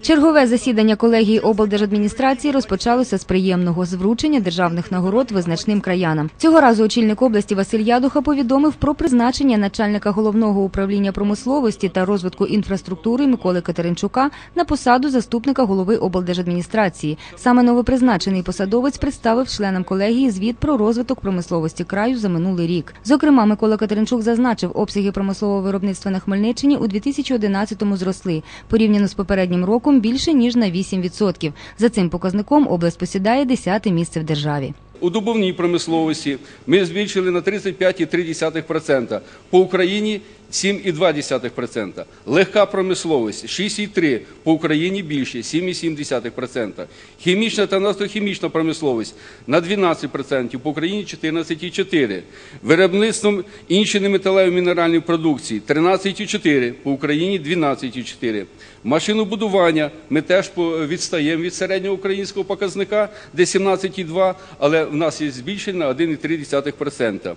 Чергове засідання колегії облдержадміністрації розпочалося з приємного з державних нагород визначним краянам. Цього разу очільник області Василь Ядуха повідомив про призначення начальника головного управління промисловості та розвитку інфраструктури Миколи Катеринчука на посаду заступника голови облдержадміністрації. Саме новопризначений посадовець представив членам колегії звіт про розвиток промисловості краю за минулий рік. Зокрема, Микола Катеринчук зазначив, обсяги промислового виробництва на Хмельниччині у 2011-му зросли порівняно з попереднім роком більше ніж на 8%. За цим показником область посідає 10 місце в державі. У добувній промисловості ми збільшили на 35,3%, по Україні 7,2%. Легка промисловість 6,3%, по Україні більше 7,7%. Хімічна та нафтохімічна промисловість на 12%, по Україні 14,4%. Виробництвом іншої неметалевої мінеральної продукції 13,4%, по Україні 12,4%. Машинобудування ми теж відстаємо від середнього українського показника, де 17,2%, але в нас є збільшення на 1,3%.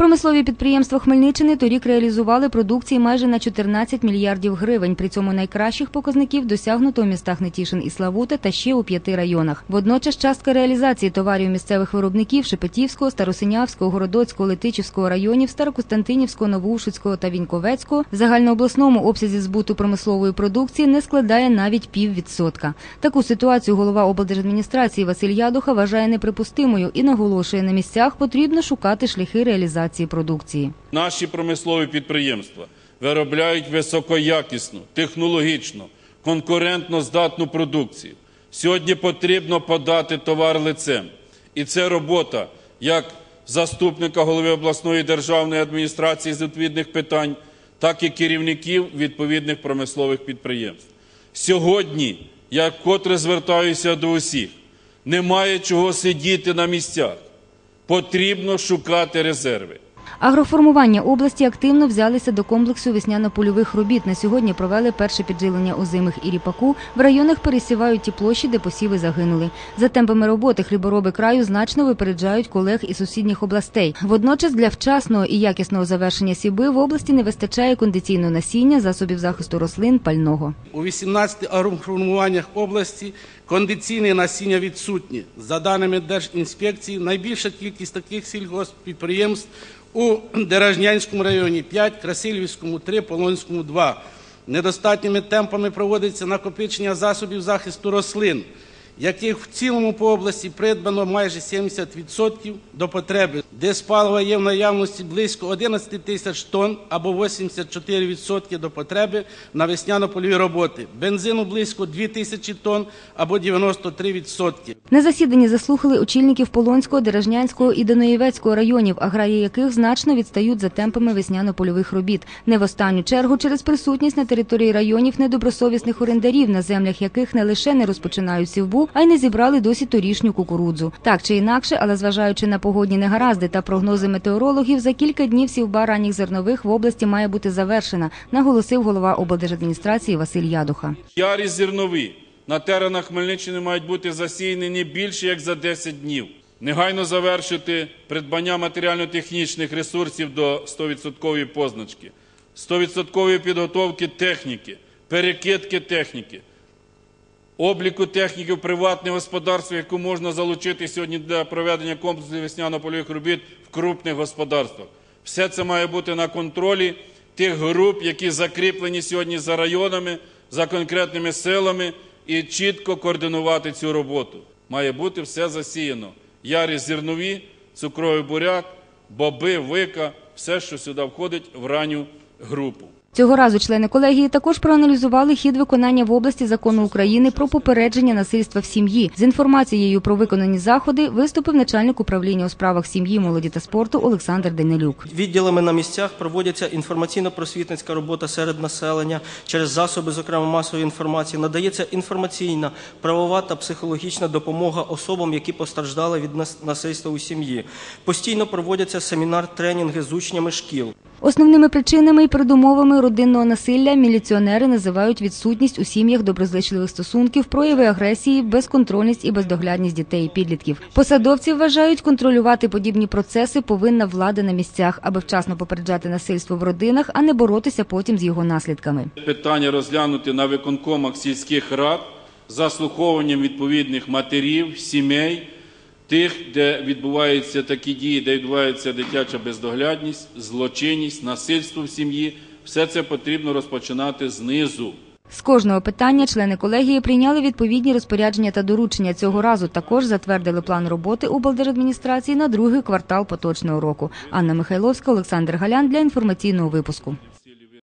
Промислові підприємства Хмельниччини торік реалізували продукції майже на 14 мільярдів гривень. При цьому найкращих показників досягнуто у містах Нетішин і Славута та ще у п'яти районах. Водночас частка реалізації товарів місцевих виробників Шепетівського, Старосинявського, Городоцького, Летичівського районів, Старокостянтинівського, Новоушицького та Віньковецького в загальнообласному обсязі збуту промислової продукції не складає навіть піввідсотка. Таку ситуацію голова облдержадміністрації Василь Ядуха вважає неприпустимою і наголошує, на місцях потрібно шукати шляхи реалізації продукції. Наші промислові підприємства виробляють високоякісну, технологічну, конкурентно здатну продукцію. Сьогодні потрібно подати товар лицем. І це робота як заступника голови обласної державної адміністрації з відповідних питань, так і керівників відповідних промислових підприємств. Сьогодні я вкотре звертаюся до усіх: немає чого сидіти на місцях. Потрібно шукати резерви. Агроформування області активно взялися до комплексу весняно-польових робіт. На сьогодні провели перше підживлення озимих і ріпаку. В районах пересівають ті площі, де посіви загинули. За темпами роботи хлібороби краю значно випереджають колег із сусідніх областей. Водночас для вчасного і якісного завершення сіби в області не вистачає кондиційного насіння, засобів захисту рослин, пального. У 18 агроформуваннях області кондиційне насіння відсутні. За даними Держінспекції, найбільша кількість таких сільгосппідприємств у Деражнянському районі 5, Красильівському 3, Полонському 2. Недостатніми темпами проводиться накопичення засобів захисту рослин, яких в цілому по області придбано майже 70% до потреби. Диспалива є в наявності близько 11 тисяч тонн або 84% до потреби на весняно-польові роботи. Бензину близько 2 тисячі тонн або 93%. На засіданні заслухали очільників Полонського, Деражнянського і Даноєвецького районів, аграрії яких значно відстають за темпами весняно-польових робіт. Не в останню чергу через присутність на території районів недобросовісних орендарів, на землях яких не лише не розпочинають сівбу, а й не зібрали досі торішню кукурудзу. Так чи інакше, але зважаючи на погодні негаразди та прогнози метеорологів, за кілька днів сівба ранніх зернових в області має бути завершена, наголосив голова облдержадміністрації Василь Ядуха. Ярі зернові на теренах Хмельниччини мають бути засіяні не більше як за 10 днів. Негайно завершити придбання матеріально-технічних ресурсів до 100% позначки, 100% підготовки техніки, перекидки техніки, обліку техніки в приватних господарствах, яку можна залучити сьогодні для проведення комплексу весняно-польових робіт в крупних господарствах. Все це має бути на контролі тих груп, які закріплені сьогодні за районами, за конкретними силами, і чітко координувати цю роботу. Має бути все засіяно. Ярі зернові, цукровий буряк, боби, вика, все, що сюди входить в ранню групу. Цього разу члени колегії також проаналізували хід виконання в області закону України про попередження насильства в сім'ї. З інформацією про виконані заходи виступив начальник управління у справах сім'ї, молоді та спорту Олександр Денилюк. Відділами на місцях проводиться інформаційно-просвітницька робота серед населення через засоби, зокрема масової інформації. Надається інформаційна, правова та психологічна допомога особам, які постраждали від насильства у сім'ї. Постійно проводяться семінар-тренінги з учнями шкіл. Основними причинами і передумовами родинного насилля міліціонери називають відсутність у сім'ях доброзичливих стосунків, прояви агресії, безконтрольність і бездоглядність дітей і підлітків. Посадовці вважають, контролювати подібні процеси повинна влада на місцях, аби вчасно попереджати насильство в родинах, а не боротися потім з його наслідками. Питання розглянути на виконкомах сільських рад заслуховуванням відповідних матерів, сімей, тих, де відбуваються такі дії, де відбувається дитяча бездоглядність, злочинність, насильство в сім'ї. Все це потрібно розпочинати знизу. З кожного питання члени колегії прийняли відповідні розпорядження та доручення. Цього разу також затвердили план роботи облдержадміністрації на другий квартал поточного року. Анна Михайловська, Олександр Галян для інформаційного випуску.